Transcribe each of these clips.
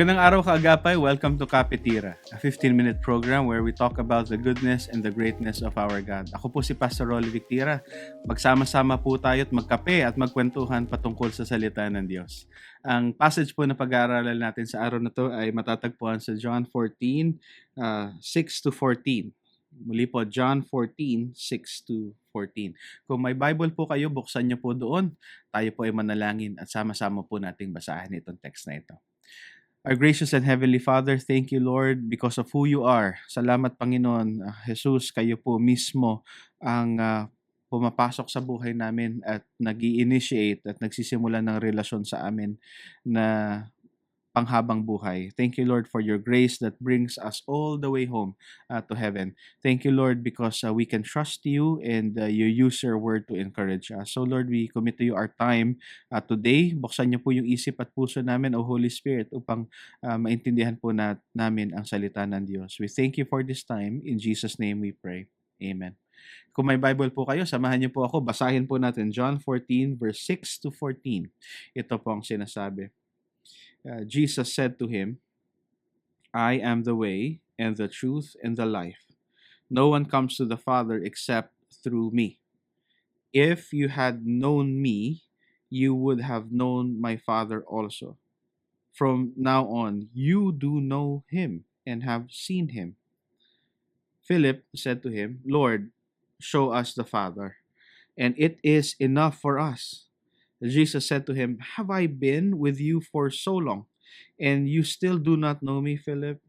Magandang araw kaagapay. Welcome to Kapitira, a 15-minute program where we talk about the goodness and the greatness of our God. Ako po si Pastor Rolly Victira. Magsama-sama po tayo at magkape at magkwentuhan patungkol sa salita ng Diyos. Ang passage po na pag-aaralan natin sa araw na to ay matatagpuan sa John 14, uh, 6 to 14. Muli po, John 14, 6 to 14. Kung may Bible po kayo, buksan niyo po doon. Tayo po ay manalangin at sama-sama po nating basahin itong text na ito. Our gracious and heavenly Father, thank you Lord because of who you are. Salamat Panginoon, uh, Jesus, kayo po mismo ang uh, pumapasok sa buhay namin at nag initiate at nagsisimula ng relasyon sa amin na panghabang buhay. Thank you, Lord, for your grace that brings us all the way home uh, to heaven. Thank you, Lord, because uh, we can trust you and uh, you use your word to encourage us. So, Lord, we commit to you our time uh, today. Buksan niyo po yung isip at puso namin, O Holy Spirit, upang uh, maintindihan po na, namin ang salita ng Diyos. We thank you for this time. In Jesus' name we pray. Amen. Kung may Bible po kayo, samahan niyo po ako. Basahin po natin John 14 verse 6 to 14. Ito po ang sinasabi. Uh, Jesus said to him, I am the way and the truth and the life. No one comes to the Father except through me. If you had known me, you would have known my Father also. From now on, you do know him and have seen him. Philip said to him, Lord, show us the Father, and it is enough for us. Jesus said to him, Have I been with you for so long, and you still do not know me, Philip?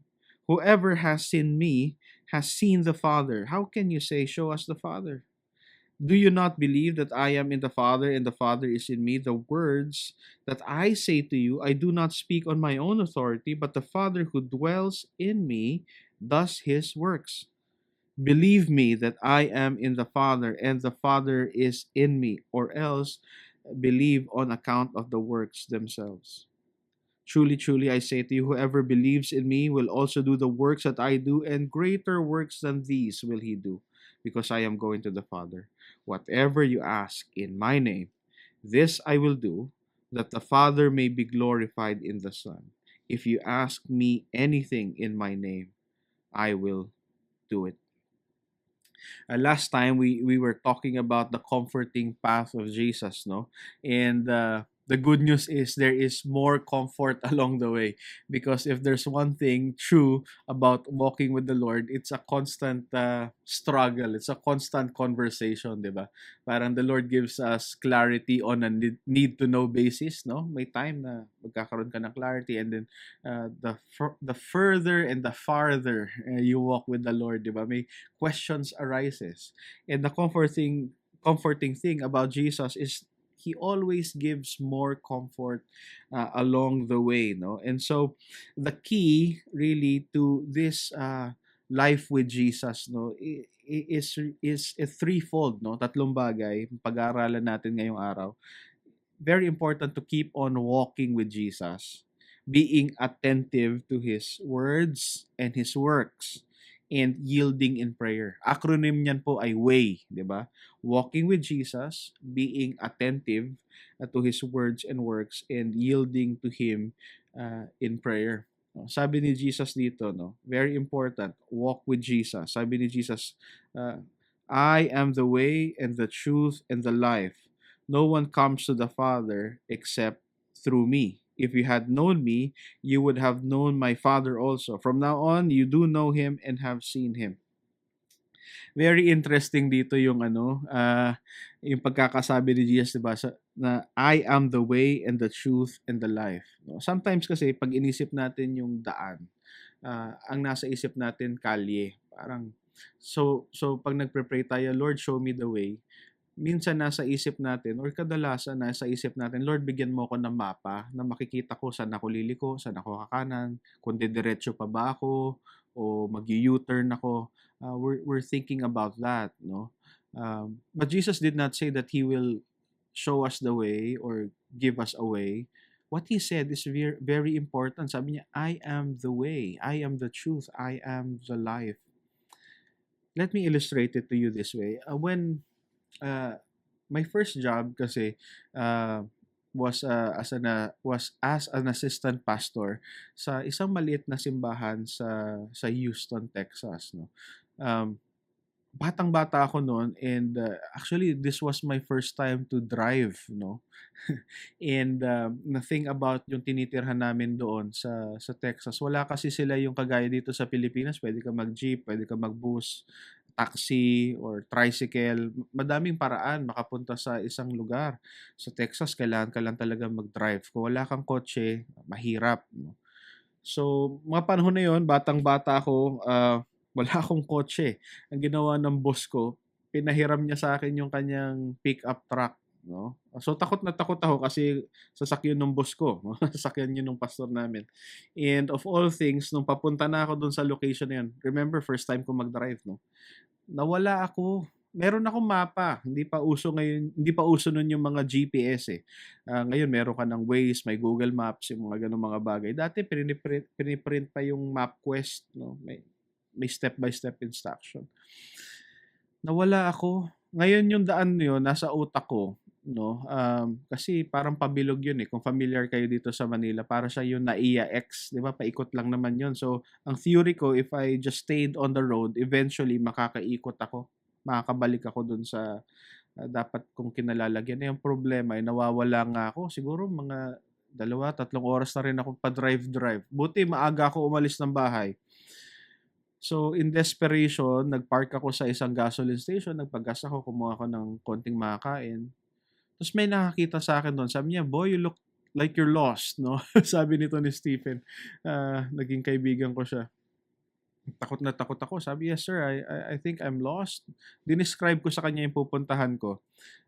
Whoever has seen me has seen the Father. How can you say, Show us the Father? Do you not believe that I am in the Father and the Father is in me? The words that I say to you, I do not speak on my own authority, but the Father who dwells in me does his works. Believe me that I am in the Father and the Father is in me, or else believe on account of the works themselves. Truly, truly, I say to you, whoever believes in me will also do the works that I do, and greater works than these will he do, because I am going to the Father. Whatever you ask in my name, this I will do, that the Father may be glorified in the Son. If you ask me anything in my name, I will do it. Uh, last time we we were talking about the comforting path of Jesus, no? And uh, the good news is there is more comfort along the way. Because if there's one thing true about walking with the Lord it's a constant uh, struggle. It's a constant conversation di ba? Parang the Lord gives us clarity on a need to know basis no? May time na magkakaroon ka ng clarity and then uh, the the further and the farther uh, you walk with the Lord di ba? May questions arises. And the comforting comforting thing about Jesus is he always gives more comfort uh, along the way no? And so the key really to this uh, life with Jesus no is is a threefold no? Tatlong bagay pag-aaralan natin ngayong araw. Very important to keep on walking with Jesus being attentive to his words and his works and yielding in prayer. Acronym niyan po ay WAY, di ba? Walking with Jesus, being attentive uh, to His words and works, and yielding to Him uh, in prayer. No, sabi ni Jesus dito, no, very important, walk with Jesus. Sabi ni Jesus, uh, I am the way and the truth and the life. No one comes to the Father except through me. If you had known me, you would have known my Father also. From now on, you do know him and have seen him. Very interesting dito yung ano, uh, yung pagkakasabi ni Jesus, diba, sa, na I am the way and the truth and the life. No? Sometimes kasi pag inisip natin yung daan, uh, ang nasa isip natin kalye. Parang so so pag nagpre-pray tayo, Lord, show me the way minsan nasa isip natin or kadalasan nasa isip natin, Lord, bigyan mo ako ng mapa na makikita ko saan ako liliko, saan ako kakanan, kung didiretso pa ba ako o mag-U-turn ako. Uh, we're, we're thinking about that, no? Um, but Jesus did not say that He will show us the way or give us a way. What He said is very, very important. Sabi niya, I am the way, I am the truth, I am the life. Let me illustrate it to you this way. Uh, when uh, my first job kasi uh, was uh, as an uh, was as an assistant pastor sa isang maliit na simbahan sa sa Houston, Texas, no. Um, batang-bata ako noon and uh, actually this was my first time to drive, no. and um, the thing about yung tinitirhan namin doon sa sa Texas, wala kasi sila yung kagaya dito sa Pilipinas, pwede ka mag-jeep, pwede ka mag-bus, taxi or tricycle, madaming paraan makapunta sa isang lugar. Sa Texas, kailangan ka lang talaga mag-drive. Kung wala kang kotse, mahirap. So, mga panahon na yon, batang-bata ako, uh, wala akong kotse. Ang ginawa ng boss ko, pinahiram niya sa akin yung kanyang pick-up truck. No? So takot na takot ako kasi sasakyan ng boss ko, sasakyan yun ng pastor namin. And of all things, nung papunta na ako doon sa location na yun, remember first time ko mag-drive, no? Nawala ako. Meron akong mapa. Hindi pa uso ngayon, hindi pa uso nun yung mga GPS eh. Uh, ngayon meron ka ng Waze, may Google Maps, yung mga ganung mga bagay. Dati piniprint, piniprint pa yung MapQuest, no? May may step by step instruction. Nawala ako. Ngayon yung daan yun, nasa utak ko no? Um, kasi parang pabilog 'yun eh. Kung familiar kayo dito sa Manila, para siya yung NAIA X, 'di ba? Paikot lang naman 'yun. So, ang theory ko if I just stayed on the road, eventually makakaikot ako. Makakabalik ako dun sa uh, dapat kong kinalalagyan. Eh, ang problema ay nawawala nga ako. Siguro mga dalawa, tatlong oras na rin ako pa-drive-drive. Buti maaga ako umalis ng bahay. So, in desperation, nagpark ako sa isang gasoline station, nagpagas ako, kumuha ako ng konting makakain tapos may nakakita sa akin doon. Sabi niya, boy, you look like you're lost, no? Sabi nito ni Stephen. Uh, naging kaibigan ko siya. Takot na takot ako. Sabi, yes sir, I, I, I think I'm lost. Dinescribe ko sa kanya yung pupuntahan ko.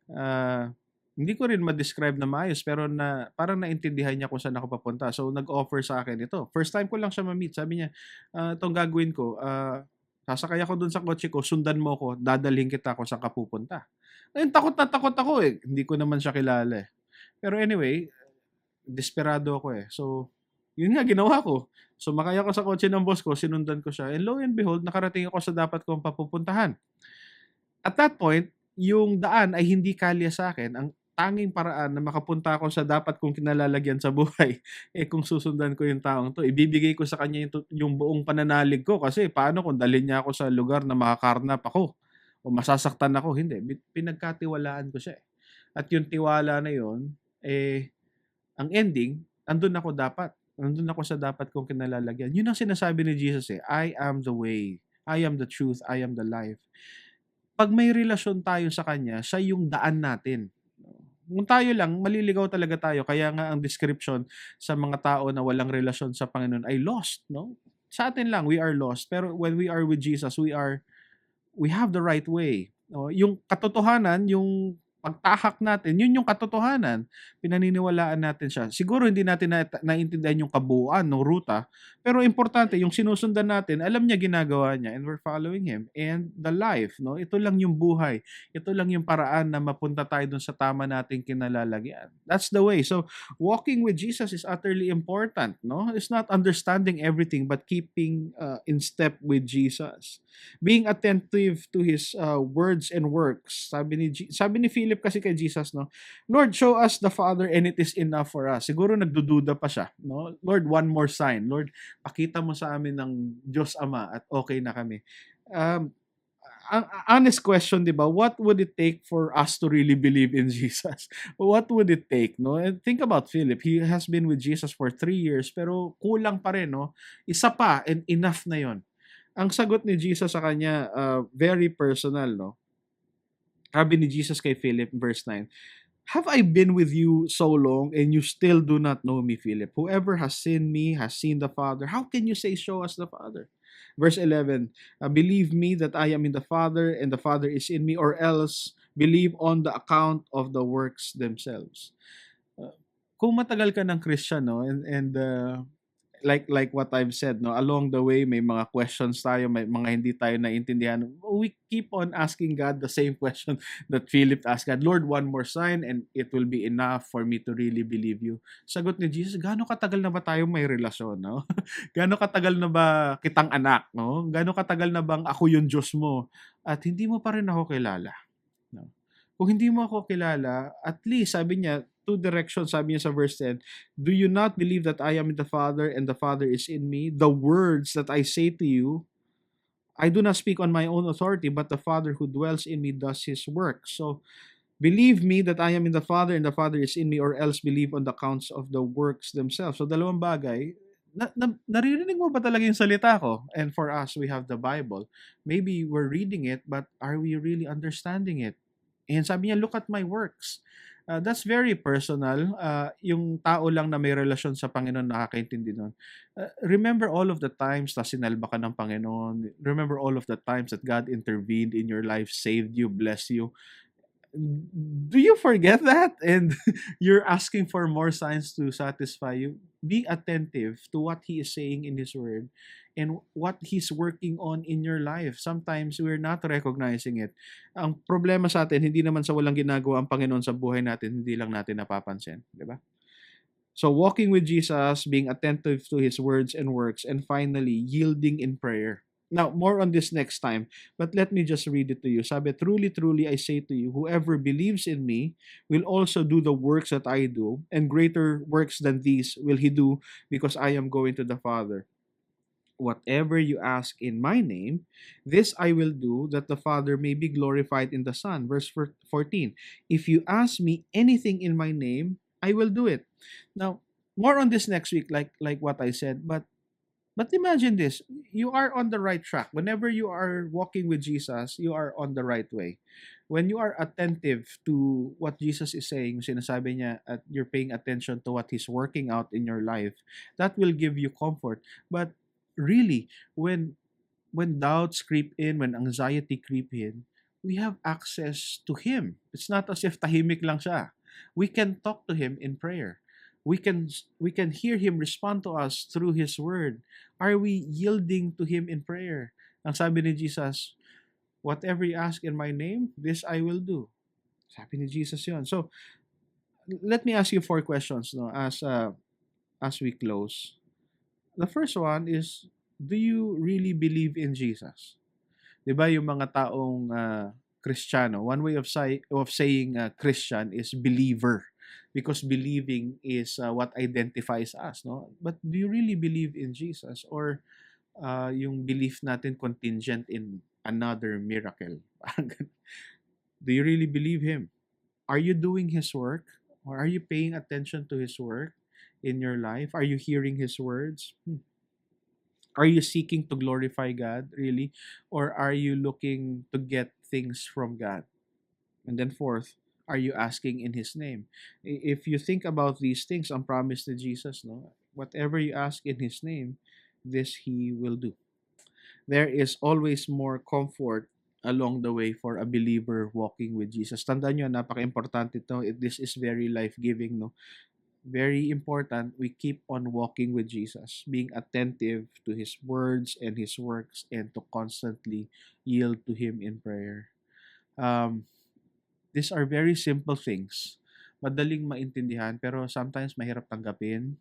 Uh, hindi ko rin ma-describe na maayos pero na parang naintindihan niya kung saan ako papunta. So nag-offer sa akin ito. First time ko lang siya ma-meet. Sabi niya, uh, itong gagawin ko, uh, sasakay ako doon sa kotse ko, sundan mo ko, dadalhin kita kung saan ka pupunta. Ayun, takot na takot ako eh. Hindi ko naman siya kilala eh. Pero anyway, desperado ako eh. So, yun nga, ginawa ko. Sumakay ako sa kotse ng boss ko, sinundan ko siya, and lo and behold, nakarating ako sa dapat kong papupuntahan. At that point, yung daan ay hindi kalya sa akin. Ang tanging paraan na makapunta ako sa dapat kong kinalalagyan sa buhay, eh kung susundan ko yung taong to, ibibigay ko sa kanya yung, yung buong pananalig ko kasi paano kung dalhin niya ako sa lugar na makakarnap ako o masasaktan ako. Hindi. Pinagkatiwalaan ko siya. Eh. At yung tiwala na yon eh, ang ending, andun ako dapat. Andun ako sa dapat kong kinalalagyan. Yun ang sinasabi ni Jesus eh, I am the way, I am the truth, I am the life. Pag may relasyon tayo sa Kanya, siya yung daan natin. Kung tayo lang, maliligaw talaga tayo. Kaya nga ang description sa mga tao na walang relasyon sa Panginoon ay lost. No? Sa atin lang, we are lost. Pero when we are with Jesus, we are we have the right way. No? Yung katotohanan, yung pagtahak natin, yun yung katotohanan. Pinaniniwalaan natin siya. Siguro hindi natin na, naintindihan yung kabuuan ng ruta, pero importante, yung sinusundan natin, alam niya ginagawa niya and we're following him. And the life, no? ito lang yung buhay. Ito lang yung paraan na mapunta tayo dun sa tama nating kinalalagyan. That's the way. So, walking with Jesus is utterly important. No? It's not understanding everything, but keeping uh, in step with Jesus. Being attentive to His uh, words and works. Sabi ni, G- sabi ni Philip, Philip kasi kay Jesus, no? Lord, show us the Father and it is enough for us. Siguro nagdududa pa siya, no? Lord, one more sign. Lord, pakita mo sa amin ng Diyos Ama at okay na kami. Um, ang honest question, 'di ba? What would it take for us to really believe in Jesus? What would it take, no? And think about Philip. He has been with Jesus for three years, pero kulang pa rin, no? Isa pa and enough na 'yon. Ang sagot ni Jesus sa kanya, uh, very personal, no? Sabi ni Jesus kay Philip, verse 9, Have I been with you so long and you still do not know me, Philip? Whoever has seen me has seen the Father. How can you say, Show us the Father? Verse 11, uh, Believe me that I am in the Father and the Father is in me, or else believe on the account of the works themselves. Uh, kung matagal ka ng Christian, no, and, and uh, like like what I've said no along the way may mga questions tayo may mga hindi tayo naintindihan we keep on asking God the same question that Philip asked God Lord one more sign and it will be enough for me to really believe you. Sagot ni Jesus gaano katagal na ba tayo may relasyon no? Gaano katagal na ba kitang anak no? Gaano katagal na bang ako yung Diyos mo? At hindi mo pa rin ako kilala Kung hindi mo ako kilala, at least, sabi niya, two directions, sabi niya sa verse 10, Do you not believe that I am in the Father and the Father is in me? The words that I say to you, I do not speak on my own authority, but the Father who dwells in me does his work. So, believe me that I am in the Father and the Father is in me, or else believe on the counts of the works themselves. So, dalawang bagay. Na, na, naririnig mo ba talaga yung salita ko? And for us, we have the Bible. Maybe we're reading it, but are we really understanding it? And sabi niya, look at my works. Uh, that's very personal. Uh, yung tao lang na may relasyon sa Panginoon nakakaintindi nun. Uh, remember all of the times na sinalba ka ng Panginoon. Remember all of the times that God intervened in your life, saved you, blessed you. Do you forget that? And you're asking for more signs to satisfy you. Be attentive to what He is saying in His Word and what He's working on in your life. Sometimes we're not recognizing it. Ang problema sa atin, hindi naman sa walang ginagawa ang Panginoon sa buhay natin, hindi lang natin napapansin. Di ba? So walking with Jesus, being attentive to His words and works, and finally, yielding in prayer. Now, more on this next time, but let me just read it to you. Sabi, truly, truly, I say to you, whoever believes in me will also do the works that I do, and greater works than these will he do, because I am going to the Father. Whatever you ask in my name, this I will do, that the Father may be glorified in the Son. Verse 14, if you ask me anything in my name, I will do it. Now, more on this next week, like like what I said, but But imagine this, you are on the right track. Whenever you are walking with Jesus, you are on the right way. When you are attentive to what Jesus is saying, sinasabi niya at you're paying attention to what he's working out in your life, that will give you comfort. But really, when when doubts creep in, when anxiety creep in, we have access to him. It's not as if tahimik lang siya. We can talk to him in prayer. We can we can hear him respond to us through his word. Are we yielding to him in prayer? Ang sabi ni Jesus whatever you ask in my name this I will do. Sabi ni Jesus yon so let me ask you four questions no as uh, as we close the first one is do you really believe in Jesus? 'di ba yung mga taong uh, Kristiyano one way of say, of saying uh, Christian is believer. Because believing is uh, what identifies us no? But do you really believe in Jesus? Or uh, yung belief natin contingent in another miracle? Do you really believe him? Are you doing his work? Or are you paying attention to his work in your life are you hearing his words hmm. are you seeking to glorify God really or are you looking to get things from God and then fourth are you asking in his name if you think about these things ang promise ni Jesus no whatever you ask in his name this he will do there is always more comfort along the way for a believer walking with Jesus. Tandaan nyo, napaka-importante ito. This is very life-giving, no? Very important, we keep on walking with Jesus, being attentive to His words and His works, and to constantly yield to Him in prayer. Um, these are very simple things. Madaling maintindihan pero sometimes mahirap tanggapin,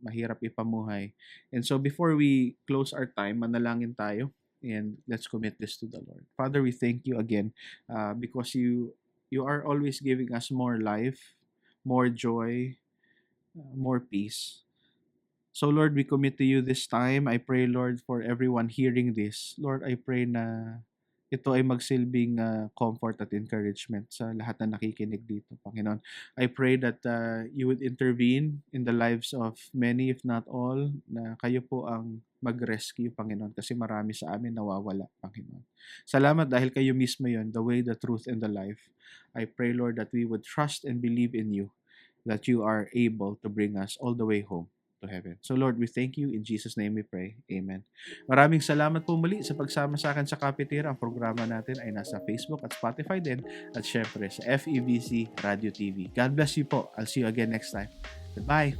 mahirap ipamuhay. And so before we close our time, manalangin tayo and let's commit this to the Lord. Father, we thank you again uh, because you you are always giving us more life, more joy, more peace. So Lord, we commit to you this time. I pray, Lord, for everyone hearing this. Lord, I pray na ito ay magsilbing uh, comfort at encouragement sa lahat na nakikinig dito, Panginoon. I pray that uh, you would intervene in the lives of many, if not all, na kayo po ang mag-rescue, Panginoon, kasi marami sa amin nawawala, Panginoon. Salamat dahil kayo mismo yon the way, the truth, and the life. I pray, Lord, that we would trust and believe in you, that you are able to bring us all the way home to heaven. So Lord, we thank you. In Jesus' name we pray. Amen. Maraming salamat po muli sa pagsama sa akin sa Kapitira. Ang programa natin ay nasa Facebook at Spotify din at syempre sa FEBC Radio TV. God bless you po. I'll see you again next time. Goodbye.